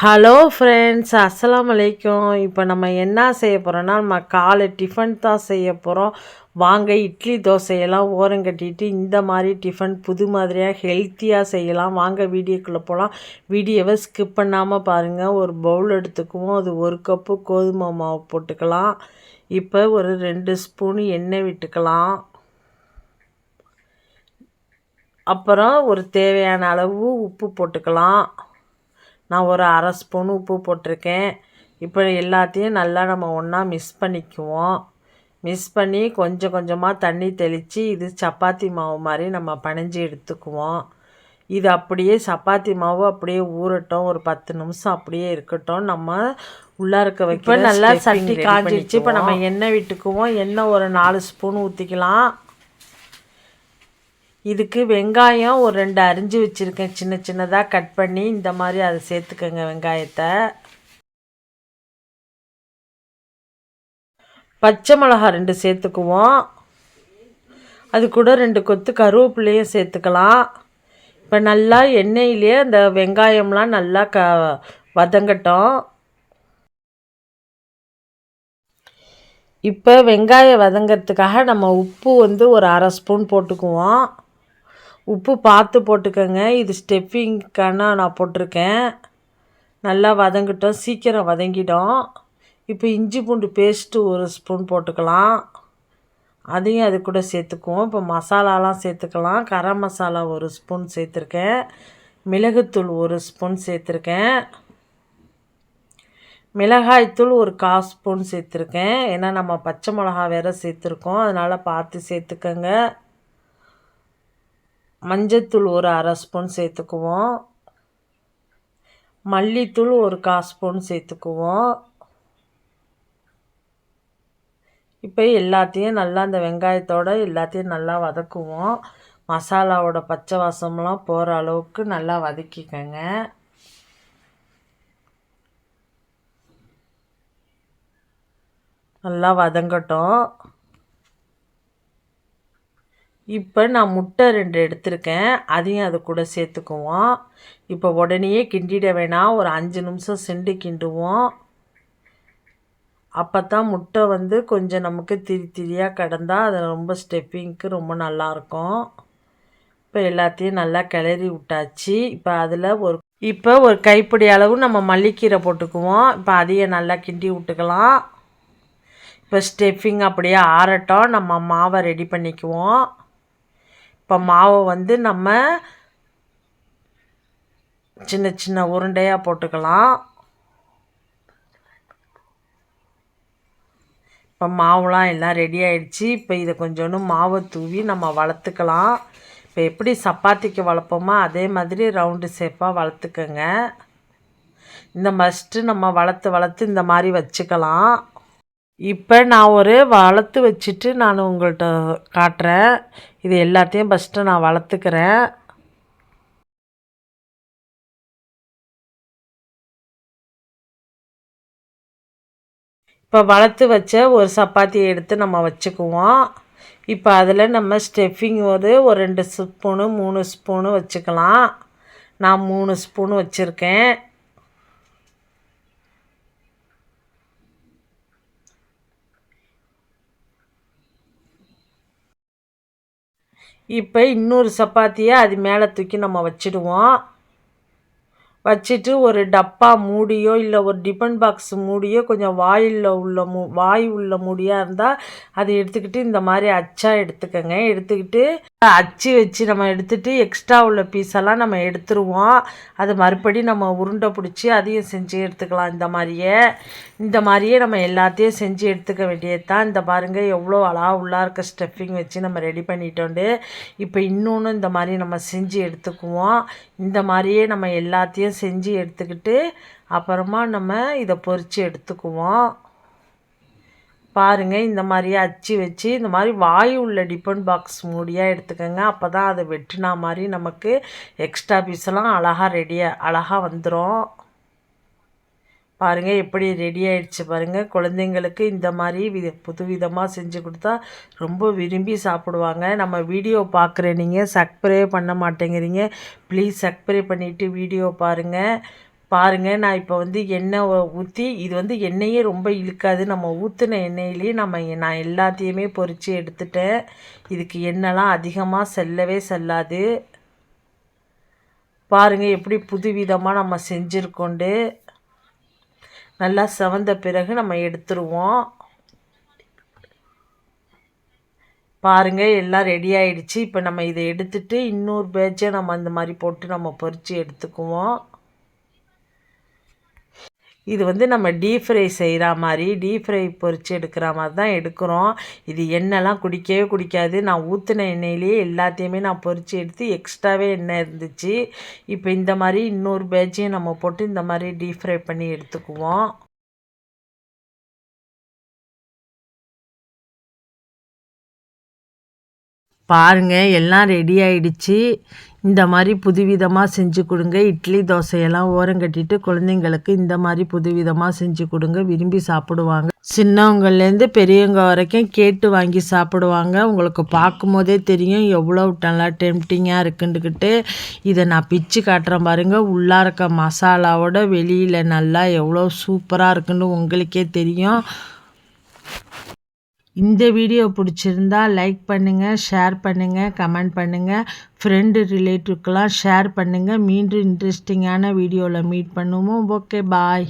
Hello friends அஸ்லாம் அலைக்கும். இப்போ நம்ம என்ன செய்ய போகிறோன்னா நம்ம காலை டிஃபன் தான் செய்ய போகிறோம் வாங்க இட்லி தோசையெல்லாம் ஓரம் கட்டிட்டு இந்த மாதிரி டிஃபன் புது மாதிரியாக ஹெல்த்தியாக செய்யலாம். வாங்க வீடியோக்குள்ளே போகலாம் வீடியோவை ஸ்கிப் பண்ணாமல் பாருங்கள் ஒரு பவுல் எடுத்துக்குவோம். அது ஒரு கப்பு கோதுமை மாவு போட்டுக்கலாம். இப்போ ஒரு ரெண்டு ஸ்பூன் எண்ணெய் விட்டுக்கலாம். அப்புறம் ஒரு தேவையான அளவு உப்பு போட்டுக்கலாம். நான் ஒரு அரை ஸ்பூன் உப்பு போட்டிருக்கேன். இப்போ எல்லாத்தையும் நல்லா நம்ம ஒன்றா மிக்ஸ் பண்ணிக்குவோம். மிக்ஸ் பண்ணி கொஞ்சம் கொஞ்சமாக தண்ணி தெளித்து இது சப்பாத்தி மாவு மாதிரி நம்ம பனைஞ்சி எடுத்துக்குவோம். இது அப்படியே சப்பாத்தி மாவு அப்படியே ஊறட்டும். ஒரு பத்து நிமிஷம் அப்படியே இருக்கட்டும். நம்ம உள்ளே இருக்க வைக்க நல்லா சட்டி காஞ்சிடுச்சு இப்போ நம்ம எண்ணெய் விட்டுக்குவோம். எண்ணெய் ஒரு நாலு ஸ்பூன் ஊற்றிக்கலாம் இதுக்கு வெங்காயம் ஒரு ரெண்டு அரிஞ்சு வச்சுருக்கேன். சின்ன சின்னதாக கட் பண்ணி இந்த மாதிரி அதை சேர்த்துக்கோங்க வெங்காயத்தை. பச்சை மிளகா ரெண்டு சேர்த்துக்குவோம். அது கூட ரெண்டு கொத்து கருவேப்பிலையும் சேர்த்துக்கலாம். இப்போ நல்லா எண்ணெயிலே அந்த வெங்காயம்லாம் நல்லா க வதங்கட்டும். இப்போ வெங்காயம் வதங்கிறதுக்காக நம்ம உப்பு வந்து ஒரு அரை ஸ்பூன் போட்டுக்குவோம். உப்பு பார்த்து போட்டுக்கோங்க. இது ஸ்டெப்பிங்க்கான நான் போட்டிருக்கேன். நல்லா வதங்கிட்டோம். சீக்கிரம் வதங்கிடும் இப்போ இஞ்சி பூண்டு பேஸ்ட்டு ஒரு ஸ்பூன் போட்டுக்கலாம். அதையும் அது கூட சேர்த்துக்குவோம். இப்போ மசாலாலாம் சேர்த்துக்கலாம். கரம் மசாலா ஒரு ஸ்பூன் சேர்த்துருக்கேன். மிளகுத்தூள் ஒரு ஸ்பூன் சேர்த்துருக்கேன். மிளகாய்த்தூள் ஒரு கால் ஸ்பூன் சேர்த்துருக்கேன். ஏன்னா நம்ம பச்சை மிளகா வேறு சேர்த்துருக்கோம். அதனால் பார்த்து சேர்த்துக்கோங்க. மஞ்சத்தூள் ஒரு அரை ஸ்பூன் சேர்த்துக்குவோம். மல்லித்தூள் ஒரு கால் ஸ்பூன் சேர்த்துக்குவோம். இப்போ எல்லாத்தையும் நல்லா அந்த வெங்காயத்தோடு எல்லாத்தையும் நல்லா வதக்குவோம். மசாலாவோட பச்சை வாசம்லாம் போகிற அளவுக்கு நல்லா வதக்கிக்கோங்க. நல்லா வதங்கட்டும். இப்போ நான் முட்டை ரெண்டு எடுத்திருக்கேன். அதையும் அது கூட சேர்த்துக்குவோம். இப்போ உடனேயே கிண்டிட வேணாம். ஒரு அஞ்சு நிமிஷம் செண்டு கிண்டுவோம். அப்போ தான் முட்டை வந்து கொஞ்சம் நமக்கு திரி திரியாக கிடந்தால் அது ரொம்ப ஸ்டெப்பிங்க்கு ரொம்ப நல்லாயிருக்கும் இப்போ எல்லாத்தையும் நல்லா கிளறி விட்டாச்சு. இப்போ அதில் ஒரு இப்போ ஒரு கைப்பிடி அளவு நம்ம மல்லிக்கீரை போட்டுக்குவோம். இப்போ அதையும் நல்லா கிண்டி விட்டுக்கலாம். இப்போ ஸ்டெஃபிங் அப்படியே ஆறட்டும். நம்ம மாவை ரெடி பண்ணிக்குவோம். இப்போ மாவை வந்து நம்ம சின்ன சின்ன உருண்டையாக போட்டுக்கலாம். இப்போ மாவுலாம் எல்லாம் ரெடி ஆகிடுச்சி இப்போ இதை கொஞ்சோண்டு மாவை தூவி நம்ம வளர்த்துக்கலாம். இப்போ எப்படி சப்பாத்திக்கு வளர்ப்போமோ அதே மாதிரி ரவுண்டு ஷேப்பாக வளர்த்துக்கோங்க. இந்த மஸ்ட்டு நம்ம வளர்த்து வளர்த்து இந்த மாதிரி வச்சுக்கலாம். இப்போ நான் ஒரு வளர்த்து வச்சுட்டு நான் உங்கள்கிட்ட காட்டுறேன். இது எல்லாத்தையும் ஃபஸ்ட்டு நான் வளர்த்துக்கிறேன். இப்போ வளர்த்து வச்ச ஒரு சப்பாத்தியை எடுத்து நம்ம வச்சுக்குவோம். இப்போ அதில் நம்ம ஸ்டெஃபிங் ஒரு ஒரு ரெண்டு ஸ்பூனு மூணு ஸ்பூனு வச்சுக்கலாம். நான் மூணு ஸ்பூனு வச்சுருக்கேன். இப்போ இன்னொரு சப்பாத்தியை அது மேலே தூக்கி நம்ம வச்சுடுவோம். வச்சுட்டு ஒரு டப்பா மூடியோ இல்லை ஒரு டிபன் பாக்ஸ் மூடியோ கொஞ்சம் வாயில் உள்ள மூ வாய் உள்ள மூடியாக இருந்தால் அதை எடுத்துக்கிட்டு இந்த மாதிரி அச்சா எடுத்துக்கோங்க. எடுத்துக்கிட்டு அச்சு வச்சு நம்ம எடுத்துகிட்டு எக்ஸ்ட்ரா உள்ள பீஸெல்லாம் நம்ம எடுத்துருவோம். அது மறுபடி நம்ம உருண்டை பிடிச்சி அதையும் செஞ்சு எடுத்துக்கலாம். இந்த மாதிரியே இந்த மாதிரியே நம்ம எல்லாத்தையும் செஞ்சு எடுத்துக்க வேண்டியது தான் இந்த பாருங்கள் எவ்வளோ அழகாக உள்ளா இருக்க ஸ்டெஃபிங் வச்சு நம்ம ரெடி பண்ணிட்டோண்டு. இப்போ இன்னொன்று இந்த மாதிரி நம்ம செஞ்சு எடுத்துக்குவோம். இந்த மாதிரியே நம்ம எல்லாத்தையும் செஞ்சு எடுத்துக்கிட்டு அப்புறமா நம்ம இதை பொறிச்சு எடுத்துக்குவோம். பாருங்கள் இந்த மாதிரியே அச்சு வச்சு இந்த மாதிரி வாயு உள்ள டிஃபன் பாக்ஸ் மூடியாக எடுத்துக்கோங்க. அப்போ தான் அதை வெட்டினா மாதிரி நமக்கு எக்ஸ்ட்ரா பீஸ்லாம் அழகாக ரெடியாக அழகாக வந்துடும் பாருங்கள் எப்படி ரெடி ஆகிடுச்சு பாருங்கள் குழந்தைங்களுக்கு இந்த மாதிரி வித புது விதமாக செஞ்சு கொடுத்தா ரொம்ப விரும்பி சாப்பிடுவாங்க. நம்ம வீடியோ பார்க்குற நீங்கள் சக்ஸ்கிரைப் பண்ண மாட்டேங்கிறீங்க. ப்ளீஸ் சக்ஸ்கிரைப் பண்ணிவிட்டு வீடியோ பாருங்கள் பாருங்கள் நான் இப்போ வந்து எண்ணெய் ஊற்றி இது வந்து எண்ணெயே ரொம்ப இழுக்காது. நம்ம ஊற்றின எண்ணெயிலேயே நம்ம நான் எல்லாத்தையுமே பொறிச்சு எடுத்துட்டேன். இதுக்கு எண்ணெய்லாம் அதிகமாக செல்லவே செல்லாது. பாருங்கள் எப்படி புதுவிதமாக நம்ம செஞ்சுருக்கோண்டு. நல்லா செவந்த பிறகு நம்ம எடுத்துருவோம். பாருங்கள் எல்லாம் ரெடி ஆயிடுச்சு. இப்போ நம்ம இதை எடுத்துட்டு இன்னொரு பேட்சை நம்ம அந்த மாதிரி போட்டு நம்ம பொறிச்சு எடுத்துக்குவோம். இது வந்து நம்ம டீப் ஃப்ரை செய்கிற மாதிரி டீப் ஃப்ரை பொரித்து எடுக்கிற மாதிரி தான் எடுக்கிறோம். இது எண்ணெய்லாம் குடிக்கவே குடிக்காது. நான் ஊற்றின எண்ணெயிலேயே எல்லாத்தையுமே நான் பொறிச்சு எடுத்து எக்ஸ்ட்ராவே எண்ணெய் இருந்துச்சு. இப்போ இந்த மாதிரி இன்னொரு பேட்சையும் நம்ம போட்டு இந்த மாதிரி டீப் ஃப்ரை பண்ணி எடுத்துக்குவோம். பாருங்கள் எல்லாம் ரெடி ஆயிடுச்சு. இந்த மாதிரி புதுவிதமாக செஞ்சு கொடுங்க. இட்லி தோசையெல்லாம் ஓரம் கட்டிட்டு குழந்தைங்களுக்கு இந்த மாதிரி புதுவிதமாக செஞ்சு கொடுங்க. விரும்பி சாப்பிடுவாங்க. சின்னவங்கள்லேருந்து பெரியவங்க வரைக்கும் கேட்டு வாங்கி சாப்பிடுவாங்க. உங்களுக்கு பார்க்கும் போதே தெரியும் எவ்வளோ நல்லா டெம்டிங்காக இருக்குன்னுக்கிட்டு. இதை நான் பிச்சு காட்டுறேன் பாருங்கள் உள்ளார இருக்க மசாலாவோட வெளியில் நல்லா எவ்வளோ சூப்பராக இருக்குன்னு உங்களுக்கே தெரியும். இந்த வீடியோ பிடிச்சிருந்தா லைக் பண்ணுங்கள் ஷேர் பண்ணுங்கள் கமெண்ட் பண்ணுங்கள் ஃப்ரெண்டு ரிலேட்டிவ்க்கெலாம் ஷேர் பண்ணுங்கள் மீண்டும் இன்ட்ரெஸ்டிங்கான வீடியோவில் மீட் பண்ணுவோம். Okay bye